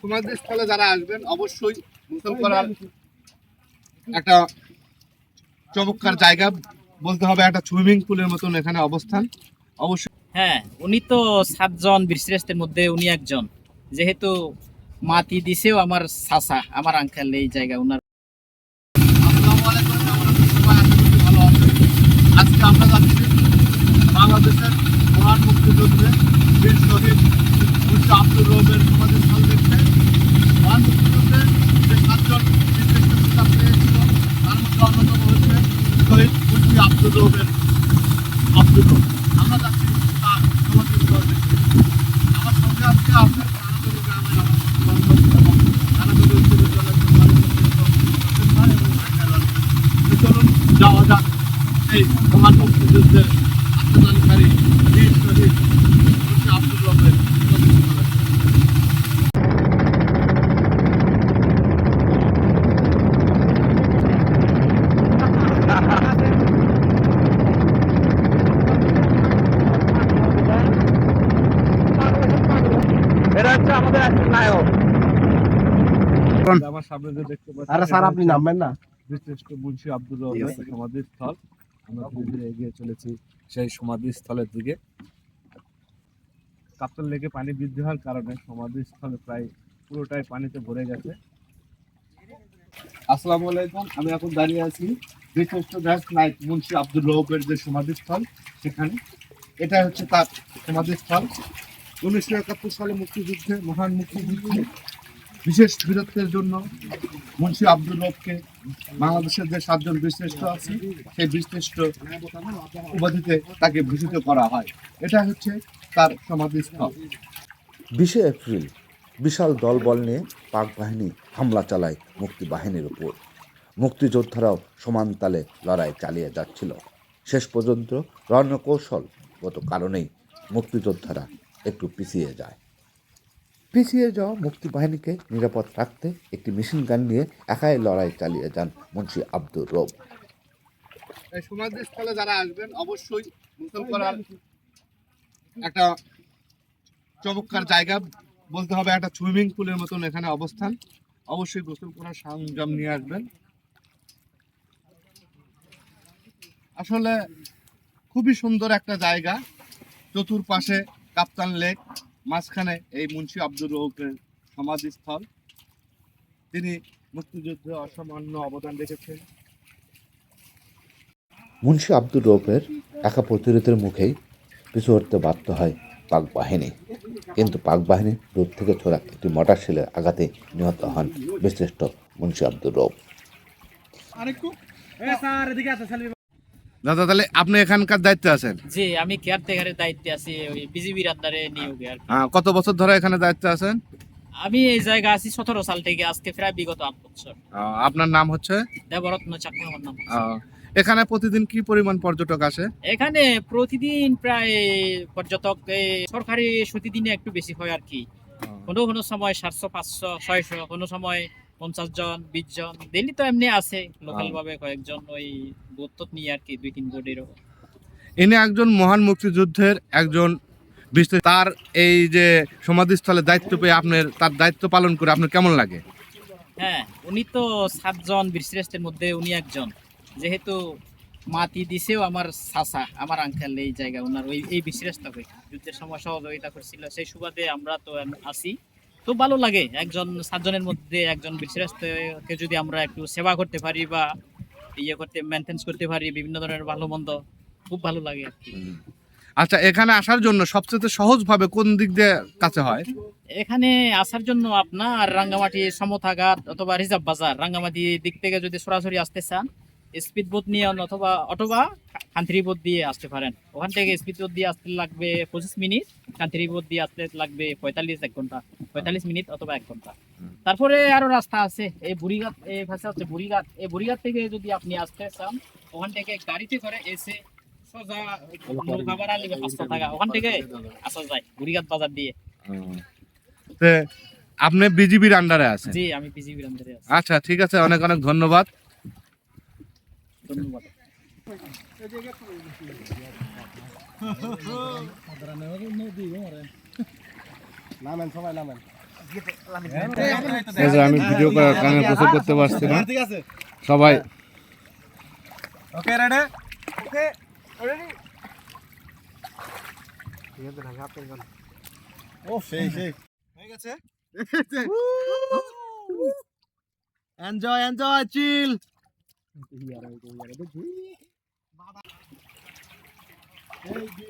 সমাধিস্থলে যারা আসবেন, অবশ্যই গোসল করার একটা চমৎকার জায়গা বলতে হবে, একটা সুইমিং পুলের মতন এখানে অবস্থান। অবশ্যই হ্যাঁ উনি তো সাতজন বীরশ্রেষ্ঠের মধ্যে উনি একজন। যেহেতু মাটি দিছেও আমার চাচা, আমার আঙ্কেল এই জায়গা উনার। আজকে আমরা যাচ্ছি বাংলাদেশের মহান বীর শহীদ মুন্সি আব্দুর রহমের সমাধিস্থল দেখতে মহান মুক্তিযুদ্ধে যে সাতজন বিশিষ্ট নেতা পেয়েছিল আমরা সঙ্গে আজকে আপনার চলুন যাওয়া যাক এই মহান মুক্তিযুদ্ধের আত্মদানকারী বীর শহীদ মুন্সি আব্দুর রহমের সমাধিস্থলে। আমার সামনে যে দেখতে পাচ্ছি আরে স্যার আপনি নামবেন না। বিশিষ্ট মুন্সি আব্দুর রহমান সমাধিস্থল। আমরা ধীরে ধীরে এগিয়ে চলেছি সেই সমাধিস্থলের দিকে। লেকে পানি বৃদ্ধি হওয়ার কারণে সমাধিস্থলে প্রায় পুরোটাই পানিতে ভরে গেছে। আসসালামু আলাইকুম আমি এখন দাঁড়িয়ে আছি বিশিষ্ট নাইট মুন্সি আব্দুর রহমের যে সমাধিস্থল সেখানে। এটা হচ্ছে তার সমাধিস্থল। উনিশশো একাত্তর সালে মুক্তিযুদ্ধে মহান মুক্তিযুদ্ধে বিশেষ বীরত্বের জন্য মুন্সি আব্দুল রহকে বাংলাদেশের যে সাতজন বীরশ্রেষ্ঠ আছে, সেই বীরশ্রেষ্ঠ উপাধিতে তাকে ভূষিত করা হয়। এটা হচ্ছে তার সমাধিস্থল। বিশে এপ্রিল বিশাল দলবল নিয়ে পাক বাহিনী হামলা চালায় মুক্তি বাহিনীর উপর। মুক্তিযোদ্ধারাও সমান তালে লড়াই চালিয়ে যাচ্ছিল। শেষ পর্যন্ত রণকৌশলগত কারণেই মুক্তিযোদ্ধারা একটু পিছিয়ে যায়। পিছিয়ে যাওয়া মুক্তি বাহিনীকে নিরাপদ রাখতে একটি মেশিন গান নিয়ে একাই লড়াই চালিয়ে যান মুন্সি আব্দুর রব। সমাধিস্থলে যারা আসবেন, অবশ্যই গোসল একটা চমৎকার জায়গা। বলতে হবে একটা সুইমিং পুলের মতন এখানে অবস্থান। অবশ্যই গোসল করার সরঞ্জাম নিয়ে আসবেন। আসলে খুবই সুন্দর একটা জায়গা। চতুর্পাশে কাপ্তান লেক মাঝখানে এই মুন্সি আব্দুর রৌফের সমাধিস্থল। তিনি মুক্তিযুদ্ধে অসামান্য অবদান রেখেছেন। মুন্সি আব্দুর রৌফের একা প্রতিরোধের মুখেই পিছু হটতে বাধ্য হয় পাক বাহিনী। কিন্তু পাক বাহিনী দূর থেকে ছোড়া একটি মোটর শিলের আঘাতে নিহত হন বিশিষ্ট মুন্সি আব্দুর রৌফ দাদা তাহলে আপনি এখানকার দায়িত্বে আছেন? জি আমি কেয়ারটেকারের দায়িত্বে আছি ওই বিজিবির আন্ডারে নিয়োগে আর কি। আহ, কত বছর ধরে এখানে দায়িত্বে আছেন? আমি এই জায়গা আছি সতেরো সাল থেকে আজকে প্রায় বিগত আট বছর। আহ, আপনার নাম হচ্ছে? দেবরত্ন চাকমা আমার নাম আহ, এখানে প্রতিদিন কি পরিমাণ পর্যটক আসে? এখানে প্রতিদিন প্রায় পর্যটক এই সরকারি ছুটি দিনে একটু বেশি হয় আর কি। কোনো কোনো সময় সাতশো পাঁচশো ছয়শো কোনো সময় পঞ্চাশ জন বিশ জন ডেলি তো এমনি আছে লোকাল ভাবে কয়েকজন ওই বোট নিয়ে আর কি দুই তিন ইনি একজন মহান মুক্তিযুদ্ধের একজন তার এই যে সমাধিস্থলে দায়িত্ব পেয়ে আপনার তার দায়িত্ব পালন করে আপনার কেমন লাগে? হ্যাঁ উনি তো সাতজন বীরশ্রেষ্ঠের মধ্যে উনি একজন। যেহেতু মাটি দিছেও আমার চাচা আমার আঙ্কেল এই জায়গা ওনার ওই এই বীরশ্রেষ্ঠ হয়ে যুদ্ধের সময় সহযোগিতা করছিল সেই সুবাদে আমরা তো আছি। তো ভালো লাগে একজন সাতজনের মধ্যে একজন বীরশ্রেষ্ঠকে যদি আমরা একটু সেবা করতে পারি বা ইয়ে করতে মেনটেন্স করতে পারি বিভিন্ন ধরনের ভালো মন্দ খুব ভালো লাগে আর কি। আচ্ছা এখানে আসার জন্য সবচেয়ে সহজভাবে কোন দিক দিয়ে কাছে হয়? এখানে আসার জন্য আপনার রাঙ্গামাটি সমতাঘাট অথবা রিজার্ভ বাজার। রাঙ্গামাটি দিক থেকে যদি সরাসরি আসতে চান স্পিড বোট নিয়ে অথবা অথবা কান্ট্রি বোট দিয়ে আসতে পারেন। ওখান থেকে স্পিড বোট দিয়ে আসতে লাগবে পঁচিশ মিনিট কান্ট্রি বোট দিয়ে আসতে লাগবে পঁয়তাল্লিশ এক ঘণ্টা। পঁয়তাল্লিশ মিনিট অথবা এক ঘণ্টা। তারপরে আরও রাস্তা আছে এই বুড়িঘাট এই ভাষা হচ্ছে বুড়িঘাট। এই বুড়িঘাট থেকে যদি আপনি আসতে চান ওখান থেকে গাড়িতে করে এসে সোজা নৌকা ভাড়া নেবে পাঁচশো টাকা ওখান থেকে আসা যায় বুড়িঘাট বাজার দিয়ে। আপনি বিজিবির আন্ডারে আছেন? জি আমি বিজিবির আন্ডারে আছি। আচ্ছা ঠিক আছে অনেক অনেক ধন্যবাদ। ধন্যবাদ। নামেন সবাই নামেন। আমি ভিডিও করার কারণে প্রচার করতে পারছি না। সবাই। ওকে রেডি ও সেই সেই। হয়ে গেছে? এনজয় এনজয় চিল এই যে